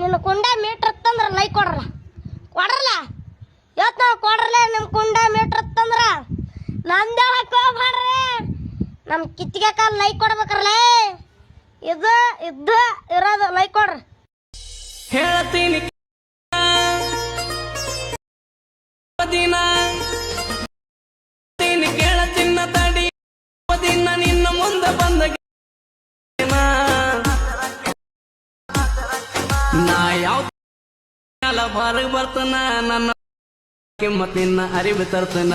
ನನ್ನ ಕುಂಡ ಮೀಟ್ರ್ ತಂದ್ರ ಲೈಕ್ ಕೊಡ್ರಲ್ಲ. ಕೊಡ್ರಲ್ಲ? ಇವತ್ತು ನಾವು ಕೊಡ್ರಲ್ಲ ನಿಮ್ಮ ಕುಂಡ ಮೀಟ್ರ್ ತಂದ್ರ? ನಂದ ಹೋಗ್ಬೇಡ್ರಿ ನಮ್ಮ ಕಿತ್ತಿಗೆ ಕಾಲ್ ಲೈಕ್ ಕೊಡ್ಬೇಕ್ರಲೇ ಇದು, ಇದ್ದು ಇರೋದು ಲೈಕ್ ಕೊಡ್ರಿ. ಹೇಳ್ತೀನಿ ದಿನ. ಕೇಳ ಚಿನ್ನ ತಡಿ. ದಿನ ನಿನ್ನ ಮುಂದೆ ಬಂದ ನಾ ಯಾವ ಬಾರ ಬರ್ತನ ನನ್ನ ಕಿಮ್ಮತ್ತಿನ ಅರಿವು ತರ್ತನ.